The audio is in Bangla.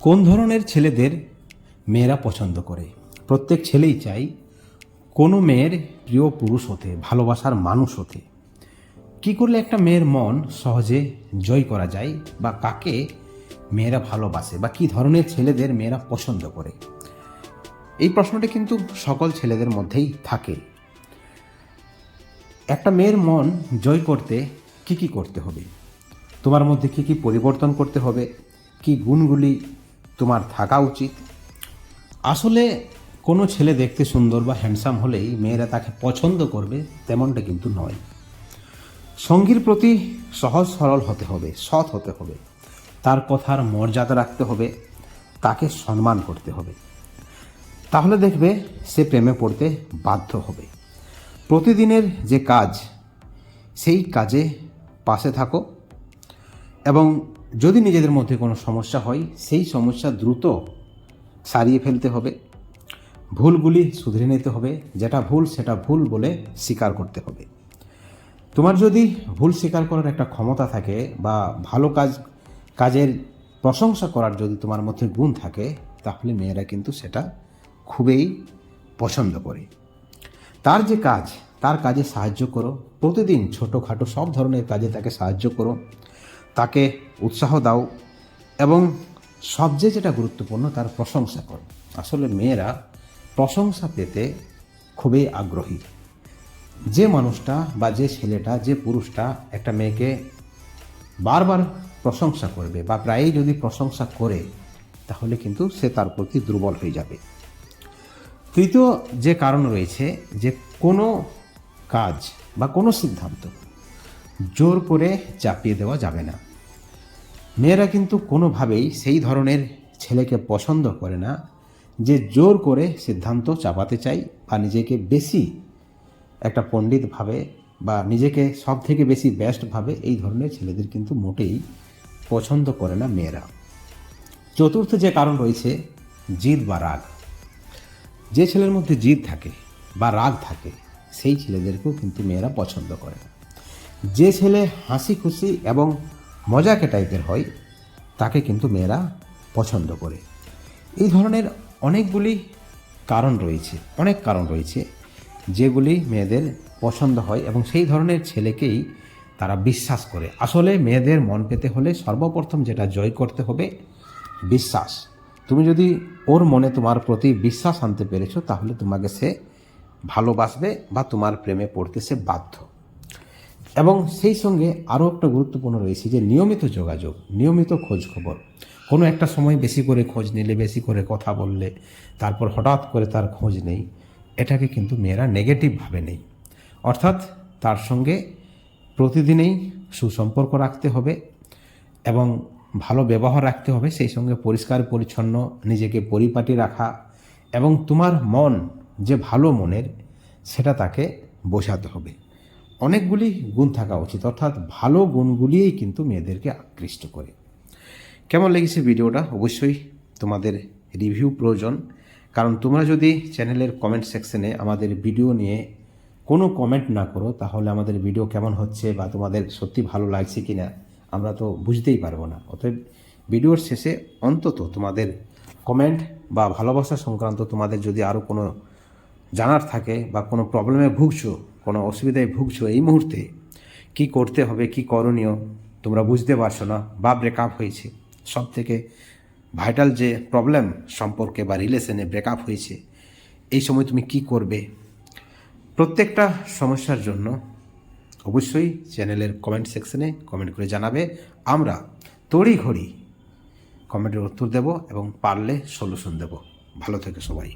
কোন ধরনের ছেলেদের মেয়েরা পছন্দ করে? প্রত্যেক ছেলেই চাই কোনো মেয়ের প্রিয় পুরুষ হতে, ভালোবাসার মানুষ হতে। কি করলে একটা মেয়ের মন সহজে জয় করা যায় বা কাকে মেয়েরা ভালোবাসে বা কি ধরনের ছেলেদের মেয়েরা পছন্দ করে? এই প্রশ্নটি কিন্তু সকল ছেলেদের মধ্যেই থাকে। একটা মেয়ের মন জয় করতে কি কি করতে হবে? তোমার মধ্যে কি কি পরিবর্তন করতে হবে? কি গুণগুলি তোমার থাকা উচিত। আসলে কোনো ছেলে দেখতে সুন্দর বা হ্যান্ডসাম হলেই মেয়েরা তাকে পছন্দ করবে তেমনটা কিন্তু নয়। সঙ্গীর প্রতি সহজ সরল হতে হবে, সৎ হতে হবে। তার কথার মর্যাদা রাখতে হবে, তাকে সম্মান করতে হবে। তাহলে দেখবে সে প্রেমে পড়তে বাধ্য হবে। প্রতিদিনের যে কাজ, সেই কাজে পাশে থাকো এবং যদি নিজেদের মধ্যে কোনো সমস্যা হয়, সেই সমস্যা দ্রুত সারিয়ে ফেলতে হবে। ভুলগুলি শুধরে নিতে হবে। যেটা ভুল, সেটা ভুল বলে স্বীকার করতে হবে। তোমার যদি ভুল স্বীকার করার একটা ক্ষমতা থাকে বা ভালো কাজ, কাজের প্রশংসা করার যদি তোমার মধ্যে গুণ থাকে, তাহলে মেয়েরা কিন্তু সেটা খুবই পছন্দ করে। তার যে কাজ, তার কাজে সাহায্য করো। প্রতিদিন ছোটোখাটো সব ধরনের কাজে তাকে সাহায্য করো। তাকে উৎসাহ দাও এবং সবচেয়ে যেটা গুরুত্বপূর্ণ, তার প্রশংসা করো। আসলে মেয়েরা প্রশংসা পেতে খুবই আগ্রহী। যে মানুষটা বা যে ছেলেটা, যে পুরুষটা একটা মেয়েকে বারবার প্রশংসা করবে বা প্রায়ই যদি প্রশংসা করে, তাহলে কিন্তু সে তার প্রতি দুর্বল হয়ে যাবে। তৃতীয় যে কারণ রয়েছে যে কোনো কাজ বা কোনো সিদ্ধান্ত জোর করে চাপিয়ে দেওয়া যাবে না। মেয়েরা কিন্তু কোনোভাবেই সেই ধরনের ছেলেকে পছন্দ করে না, যে জোর করে সিদ্ধান্ত চাপাতে চাই বা নিজেকে বেশি একটা পণ্ডিত ভাবে বা নিজেকে সব থেকে বেশি বেস্ট ভাবে এই ধরনের ছেলেদের কিন্তু মোটেই পছন্দ করে না মেয়েরা। চতুর্থ যে কারণ রয়েছে, জিদ বা রাগ। যে ছেলের মধ্যে জিদ থাকে বা রাগ থাকে, সেই ছেলেদেরকেও কিন্তু মেয়েরা পছন্দ করে। যে ছেলে হাসি খুশি এবং মজাকে টাইপের হয়, তাকে কিন্তু মেয়েরা পছন্দ করে। এই ধরনের অনেকগুলি কারণ রয়েছে, অনেক কারণ রয়েছে যেগুলি মেয়েদের পছন্দ হয় এবং সেই ধরনের ছেলেকেই তারা বিশ্বাস করে। আসলে মেয়েদের মন পেতে হলে সর্বপ্রথম যেটা জয় করতে হবে, বিশ্বাস। তুমি যদি ওর মনে তোমার প্রতি বিশ্বাস আনতে পেরেছ, তাহলে তোমাকে সে ভালোবাসবে বা তোমার প্রেমে পড়তে সে বাধ্য। এবং সেই সঙ্গে আরও একটা গুরুত্বপূর্ণ রয়েছে যে নিয়মিত যোগাযোগ, নিয়মিত খোঁজ খবর। কোনো একটা সময় বেশি করে খোঁজ নিলে, বেশি করে কথা বললে, তারপর হঠাৎ করে তার খোঁজ নেই, এটাকে কিন্তু মেয়েরা নেগেটিভভাবে নেই। অর্থাৎ তার সঙ্গে প্রতিদিনেই সুসম্পর্ক রাখতে হবে এবং ভালো ব্যবহার রাখতে হবে, সেই সঙ্গে পরিষ্কার পরিচ্ছন্ন নিজেকে পরিপাটি রাখা এবং তোমার মন যে ভালো মনের, সেটা তাকে বোঝাতে হবে। অনেকগুলি গুণ থাকা উচিত, অর্থাৎ ভালো গুণগুলিই কিন্তু মেয়েদেরকে আকৃষ্ট করে। কেমন লেগেছে ভিডিওটা? অবশ্যই তোমাদের রিভিউ প্রয়োজন। কারণ তোমরা যদি চ্যানেলের কমেন্ট সেকশনে আমাদের ভিডিও নিয়ে কোনো কমেন্ট না করো, তাহলে আমাদের ভিডিও কেমন হচ্ছে বা তোমাদের সত্যি ভালো লাগছে কি না আমরা তো বুঝতেই পারব না। অতএব ভিডিওর শেষে অন্তত তোমাদের কমেন্ট বা ভালোবাসা সংক্রান্ত তোমাদের যদি আরও কোনো জানার থাকে বা কোনো প্রবলেমে ভুগছো কোনো অসুবিধায় ভুগছো এই মুহূর্তে, কি করতে হবে, কি করণীয়, তোমরা বুঝতে পারছ না বা ব্রেকআপ হয়েছে। সব থেকে ভাইটাল যে প্রবলেম সম্পর্কে বা রিলেশনে ব্রেকআপ হয়েছে, এই সময় তুমি কি করবে? প্রত্যেকটা সমস্যার জন্য অবশ্যই চ্যানেলের কমেন্ট সেকশনে কমেন্ট করে জানাবে। আমরা তড়ি ঘড়ি কমেন্টের উত্তর দেব এবং পারলে সলিউশন দেব। ভালো থেকে সবাই।